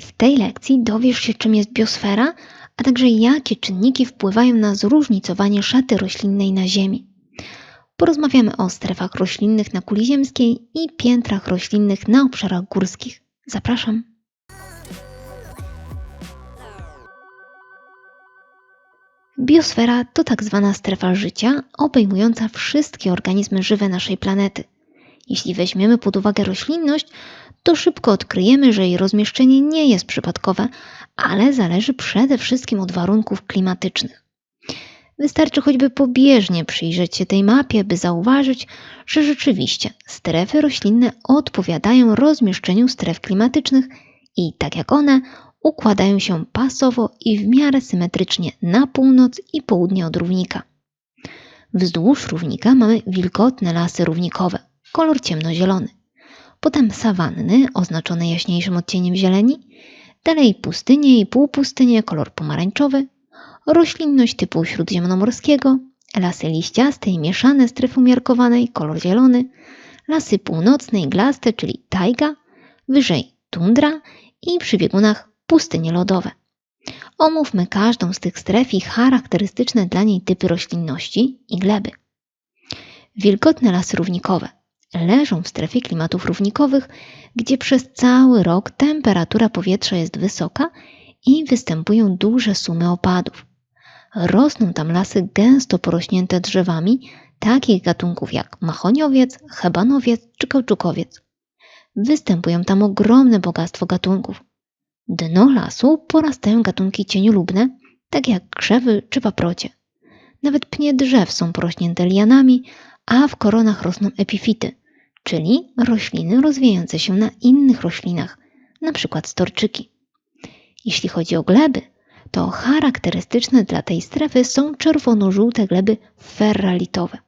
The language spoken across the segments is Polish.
W tej lekcji dowiesz się, czym jest biosfera, a także jakie czynniki wpływają na zróżnicowanie szaty roślinnej na Ziemi. Porozmawiamy o strefach roślinnych na kuli ziemskiej i piętrach roślinnych na obszarach górskich. Zapraszam. Biosfera to tak zwana strefa życia obejmująca wszystkie organizmy żywe naszej planety. Jeśli weźmiemy pod uwagę roślinność, to szybko odkryjemy, że jej rozmieszczenie nie jest przypadkowe, ale zależy przede wszystkim od warunków klimatycznych. Wystarczy choćby pobieżnie przyjrzeć się tej mapie, by zauważyć, że rzeczywiście strefy roślinne odpowiadają rozmieszczeniu stref klimatycznych i tak jak one układają się pasowo i w miarę symetrycznie na północ i południe od równika. Wzdłuż równika mamy wilgotne lasy równikowe, kolor ciemnozielony. Potem sawanny oznaczone jaśniejszym odcieniem zieleni, dalej pustynie i półpustynie, kolor pomarańczowy, roślinność typu śródziemnomorskiego, lasy liściaste i mieszane strefy umiarkowanej, kolor zielony, lasy północne i glaste, czyli tajga, wyżej tundra i przy biegunach pustynie lodowe. Omówmy każdą z tych stref i charakterystyczne dla niej typy roślinności i gleby. Wilgotne lasy równikowe leżą w strefie klimatów równikowych, gdzie przez cały rok temperatura powietrza jest wysoka i występują duże sumy opadów. Rosną tam lasy gęsto porośnięte drzewami takich gatunków jak machoniowiec, hebanowiec czy kauczukowiec. Występują tam ogromne bogactwo gatunków. Dno lasu porastają gatunki cieniolubne, takie jak krzewy czy paprocie. Nawet pnie drzew są porośnięte lianami, a w koronach rosną epifity, czyli rośliny rozwijające się na innych roślinach, np. storczyki. Jeśli chodzi o gleby, to charakterystyczne dla tej strefy są czerwono-żółte gleby ferralitowe.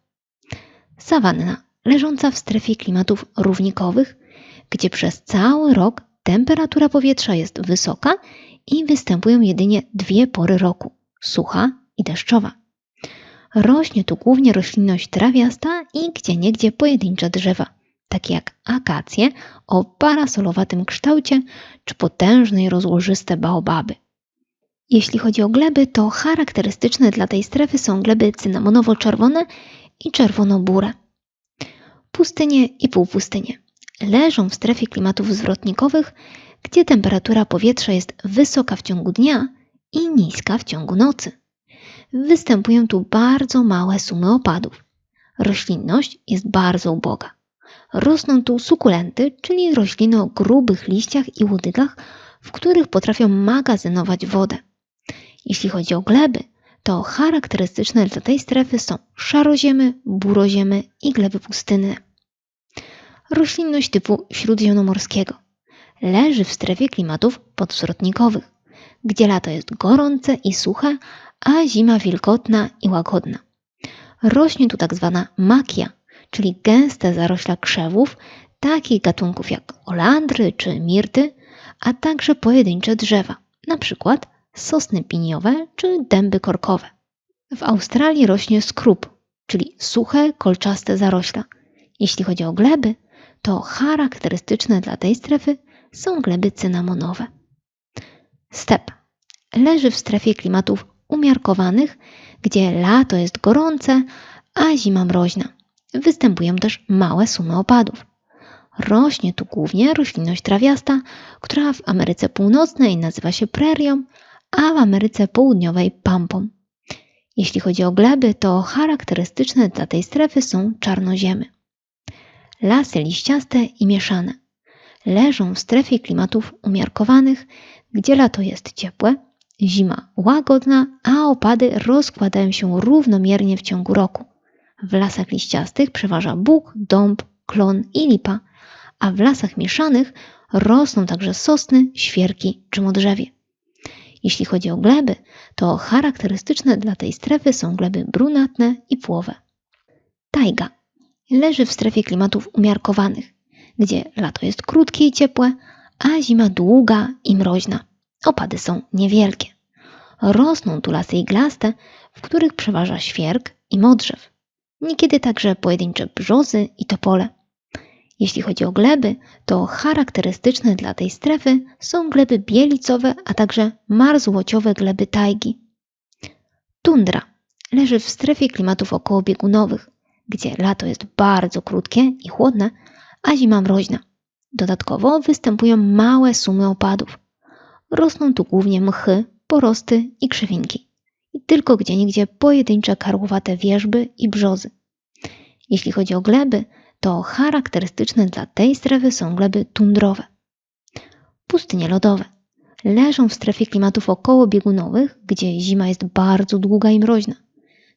Sawanna, leżąca w strefie klimatów równikowych, gdzie przez cały rok temperatura powietrza jest wysoka i występują jedynie dwie pory roku sucha i deszczowa. Rośnie tu głównie roślinność trawiasta i gdzieniegdzie pojedyncze drzewa, takie jak akacje o parasolowatym kształcie czy potężne i rozłożyste baobaby. Jeśli chodzi o gleby, to charakterystyczne dla tej strefy są gleby cynamonowo-czerwone i czerwono-bure. Pustynie i półpustynie leżą w strefie klimatów zwrotnikowych, gdzie temperatura powietrza jest wysoka w ciągu dnia i niska w ciągu nocy. Występują tu bardzo małe sumy opadów. Roślinność jest bardzo uboga. Rosną tu sukulenty, czyli rośliny o grubych liściach i łodygach, w których potrafią magazynować wodę. Jeśli chodzi o gleby, to charakterystyczne dla tej strefy są szaroziemy, buroziemy i gleby pustynne. Roślinność typu śródziemnomorskiego leży w strefie klimatów podzwrotnikowych, gdzie lato jest gorące i suche, a zima wilgotna i łagodna. Rośnie tu tak zwana makia, czyli gęste zarośla krzewów, takich gatunków jak olandry czy mirty, a także pojedyncze drzewa, np. sosny piniowe czy dęby korkowe. W Australii rośnie skrup, czyli suche, kolczaste zarośla. Jeśli chodzi o gleby, to charakterystyczne dla tej strefy są gleby cynamonowe. Step leży w strefie klimatów umiarkowanych, gdzie lato jest gorące, a zima mroźna. Występują też małe sumy opadów. Rośnie tu głównie roślinność trawiasta, która w Ameryce Północnej nazywa się prerią, a w Ameryce Południowej pampą. Jeśli chodzi o gleby, to charakterystyczne dla tej strefy są czarnoziemy. Lasy liściaste i mieszane leżą w strefie klimatów umiarkowanych, gdzie lato jest ciepłe, zima łagodna, a opady rozkładają się równomiernie w ciągu roku. W lasach liściastych przeważa bóg, dąb, klon i lipa, a w lasach mieszanych rosną także sosny, świerki czy modrzewie. Jeśli chodzi o gleby, to charakterystyczne dla tej strefy są gleby brunatne i płowe. Tajga leży w strefie klimatów umiarkowanych, gdzie lato jest krótkie i ciepłe, a zima długa i mroźna. Opady są niewielkie. Rosną tu lasy iglaste, w których przeważa świerk i modrzew. Niekiedy także pojedyncze brzozy i topole. Jeśli chodzi o gleby, to charakterystyczne dla tej strefy są gleby bielicowe, a także marzłociowe gleby tajgi. Tundra leży w strefie klimatów okołobiegunowych, gdzie lato jest bardzo krótkie i chłodne, a zima mroźna. Dodatkowo występują małe sumy opadów. Rosną tu głównie mchy, porosty i krzewinki. I tylko gdzieniegdzie pojedyncze karłowate wierzby i brzozy. Jeśli chodzi o gleby, to charakterystyczne dla tej strefy są gleby tundrowe. Pustynie lodowe leżą w strefie klimatów okołobiegunowych, gdzie zima jest bardzo długa i mroźna.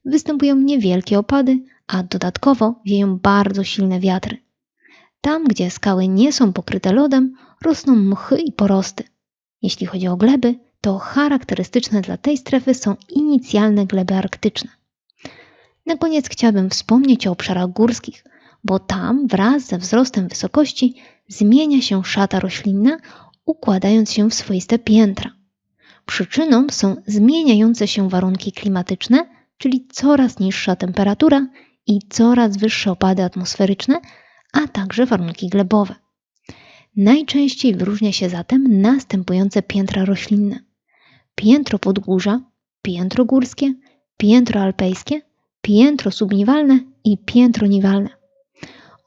Występują niewielkie opady, a dodatkowo wieją bardzo silne wiatry. Tam, gdzie skały nie są pokryte lodem, rosną mchy i porosty. Jeśli chodzi o gleby, to charakterystyczne dla tej strefy są inicjalne gleby arktyczne. Na koniec chciałabym wspomnieć o obszarach górskich, bo tam wraz ze wzrostem wysokości zmienia się szata roślinna, układając się w swoiste piętra. Przyczyną są zmieniające się warunki klimatyczne, czyli coraz niższa temperatura i coraz wyższe opady atmosferyczne, a także warunki glebowe. Najczęściej wyróżnia się zatem następujące piętra roślinne: piętro podgórza, piętro górskie, piętro alpejskie, piętro subniwalne i piętro niwalne.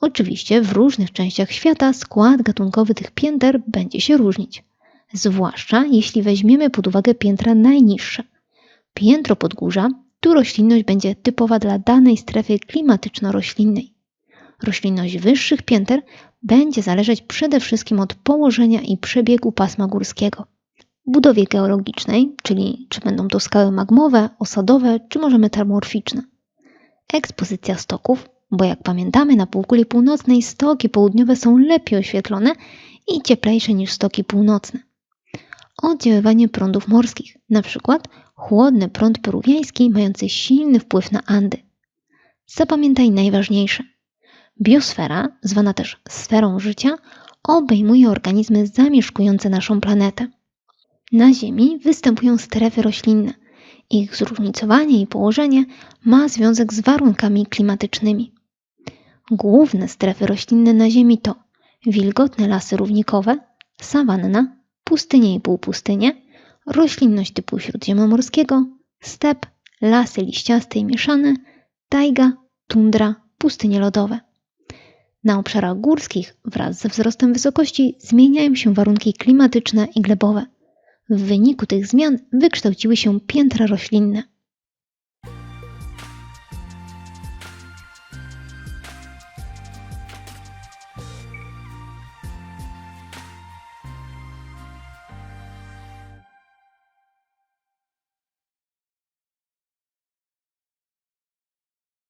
Oczywiście w różnych częściach świata skład gatunkowy tych pięter będzie się różnić, zwłaszcza jeśli weźmiemy pod uwagę piętra najniższe. Piętro podgórza tu roślinność będzie typowa dla danej strefy klimatyczno-roślinnej. Roślinność wyższych pięter będzie zależeć przede wszystkim od położenia i przebiegu pasma górskiego. Budowie geologicznej, czyli czy będą to skały magmowe, osadowe, czy może metamorficzne. Ekspozycja stoków, bo jak pamiętamy na półkuli północnej stoki południowe są lepiej oświetlone i cieplejsze niż stoki północne. Oddziaływanie prądów morskich, przykład chłodny prąd peruwiański mający silny wpływ na Andy. Zapamiętaj najważniejsze. Biosfera, zwana też sferą życia, obejmuje organizmy zamieszkujące naszą planetę. Na Ziemi występują strefy roślinne. Ich zróżnicowanie i położenie ma związek z warunkami klimatycznymi. Główne strefy roślinne na Ziemi to wilgotne lasy równikowe, sawanna, pustynie i półpustynie, roślinność typu śródziemnomorskiego, step, lasy liściaste i mieszane, tajga, tundra, pustynie lodowe. Na obszarach górskich wraz ze wzrostem wysokości zmieniają się warunki klimatyczne i glebowe. W wyniku tych zmian wykształciły się piętra roślinne.